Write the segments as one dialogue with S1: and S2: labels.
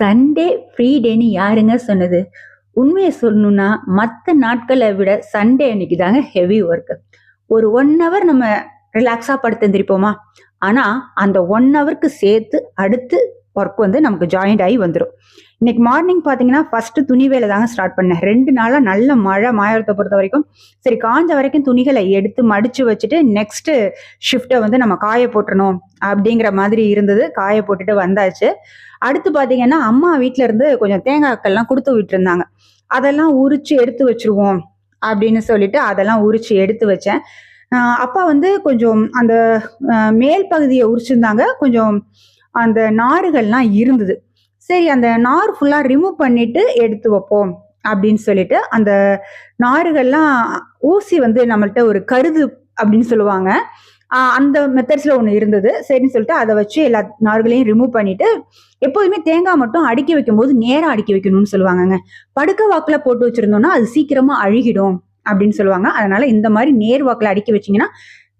S1: Sunday free டேன்னு யாருங்க சொன்னது? உண்மையை சொல்லணும்னா மற்ற நாட்களை விட சண்டே அன்னைக்கு தாங்க ஹெவி ஒர்க்கு ஒரு ஒன் ஹவர் நம்ம ரிலாக்ஸாக படுத்து எந்திரிப்போமா? ஆனால் அந்த ஒன் ஹவருக்கு சேர்த்து அடுத்து ஒர்க் வந்து நமக்கு ஜாயிண்ட் ஆகி வந்துடும் இன்னைக்கு மார்னிங் பார்த்தீங்கன்னா ஃபர்ஸ்ட் துணி வேலை தாங்க ஸ்டார்ட் பண்ணேன். ரெண்டு நாளாக நல்ல மழை மாயத்தை பொறுத்த வரைக்கும். சரி காஞ்ச வரைக்கும் துணிகளை எடுத்து மடிச்சு வச்சுட்டு நெக்ஸ்ட் ஷிஃப்ட்டை வந்து நம்ம காய போட்டுறணும் அப்படிங்கிற மாதிரி இருந்தது. காய போட்டுட்டு வந்தாச்சு. அடுத்து பார்த்தீங்கன்னா அம்மா வீட்டில இருந்து கொஞ்சம் தேங்காய்க்கள்லாம் கொடுத்து விட்டுருந்தாங்க. அதெல்லாம் உரிச்சு எடுத்து வச்சிருவோம் அப்படின்னு சொல்லிட்டு அதெல்லாம் உரிச்சு எடுத்து வச்சேன். அப்பா வந்து கொஞ்சம் அந்த மேல் பகுதியை உரிச்சிருந்தாங்க. கொஞ்சம் அந்த நாறுகள்லாம் இருந்தது. சரி அந்த நார் ஃபுல்லாக ரிமூவ் பண்ணிட்டு எடுத்து வைப்போம் அப்படின்னு சொல்லிட்டு அந்த நாறுகள்லாம் ஊசி வந்து நம்மள்கிட்ட ஒரு கருது அப்படின்னு சொல்லுவாங்க. அந்த மெத்தட்ஸில் ஒன்று இருந்தது. சரின்னு சொல்லிட்டு அதை வச்சு எல்லா நார்களையும் ரிமூவ் பண்ணிட்டு எப்போதுமே தேங்காய் மட்டும் அடுக்கி வைக்கும்போது நேராக அடுக்கி வைக்கணும்னு சொல்லுவாங்கங்க. படுக்க வாக்கில் போட்டு வச்சுருந்தோன்னா அது சீக்கிரமாக அழுகிடும் அப்படின்னு சொல்லுவாங்க. அதனால இந்த மாதிரி நேர் வாக்கில் அடுக்கி வச்சிங்கன்னா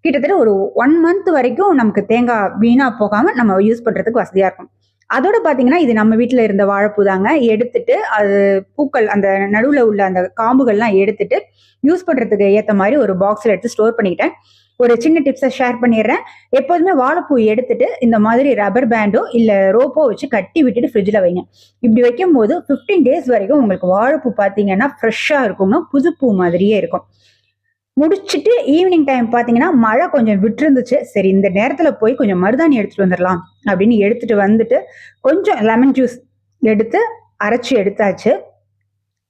S1: கிட்டத்தட்ட ஒரு ஒன் மந்த் வரைக்கும் நமக்கு தேங்காய் வீணா போகாம நம்ம யூஸ் பண்றதுக்கு வசதியா இருக்கும். அதோட பாத்தீங்கன்னா இது நம்ம வீட்டில் இருந்த வாழைப்பூ தாங்க. எடுத்துட்டு அது பூக்கள் அந்த நடுவுல உள்ள அந்த காம்புகள்லாம் எடுத்துட்டு யூஸ் பண்றதுக்கு ஏத்த மாதிரி ஒரு பாக்ஸ்ல எடுத்து ஸ்டோர் பண்ணிக்கிட்டேன். ஒரு சின்ன டிப்ஸை ஷேர் பண்ணிடுறேன். எப்போதுமே வாழைப்பூ எடுத்துட்டு இந்த மாதிரி ரப்பர் பேண்டோ இல்ல ரோப்போ வச்சு கட்டி விட்டுட்டு ஃப்ரிட்ஜில் வைங்க. இப்படி வைக்கும் போது ஃபிஃப்டீன் டேஸ் வரைக்கும் உங்களுக்கு வாழைப்பூ பார்த்தீங்கன்னா ஃப்ரெஷ்ஷாக இருக்குங்க. புது பூ மாதிரியே இருக்கும். முடிச்சுட்டு ஈவினிங் டைம் பார்த்தீங்கன்னா மழை கொஞ்சம் விட்டுருந்துச்சு. சரி இந்த நேரத்தில் போய் கொஞ்சம் மருதாணி எடுத்துகிட்டு வந்துடலாம் அப்படின்னு எடுத்துட்டு வந்துட்டு கொஞ்சம் லெமன் ஜூஸ் எடுத்து அரைச்சி எடுத்தாச்சு.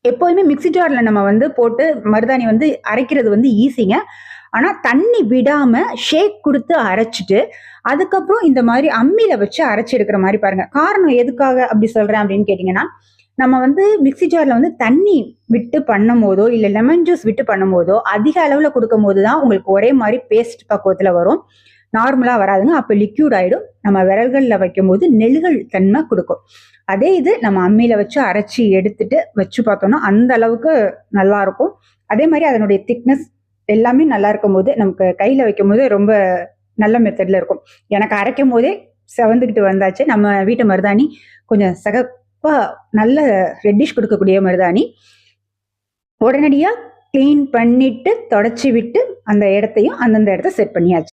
S1: எப்போதுமே மிக்ஸி ஜாரில் நம்ம வந்து போட்டு மருதாணி வந்து அரைக்கிறது வந்து ஈஸிங்க ஆனால் தண்ணி விடாமல் ஷேக் கொடுத்து அரைச்சிட்டு அதுக்கப்புறம் இந்த மாதிரி அம்மியில் வச்சு அரைச்சி எடுக்கிற மாதிரி பாருங்கள் காரணம் எதுக்காக அப்படி சொல்கிறேன் அப்படின்னு கேட்டிங்கன்னா நம்ம வந்து மிக்சி ஜாரில் வந்து தண்ணி விட்டு பண்ணும் போதோ இல்லை லெமன் ஜூஸ் விட்டு பண்ணும் போதோ அதிக அளவில் கொடுக்கும் போது தான் உங்களுக்கு ஒரே மாதிரி பேஸ்ட் பக்குவத்தில் வரும். நார்மலாக வராதுங்க. அப்போ லிக்யூட் ஆகிடும் நம்ம விரல்களில் வைக்கும்போது நெல்கள் தன்மை கொடுக்கும். அதே இது நம்ம அம்மியில் வச்சு அரைச்சி எடுத்துட்டு வச்சு பார்த்தோம்னா அந்த அளவுக்கு நல்லாயிருக்கும் அதே மாதிரி அதனுடைய திக்னஸ் எல்லாமே நல்லா இருக்கும் போது நமக்கு கையில் வைக்கும் போது ரொம்ப நல்ல மெத்தடில் இருக்கும். எனக்கு அரைக்கும் போதே செவந்துக்கிட்டு வந்தாச்சு. நம்ம வீட்டு மருதாணி கொஞ்சம் சக சகப்பா நல்ல ரெட்டிஷ் கொடுக்கக்கூடிய மருதாணி. உடனடியாக க்ளீன் பண்ணிட்டு தொடச்சி விட்டு அந்த இடத்தையும் அந்தந்த இடத்த செட் பண்ணியாச்சு.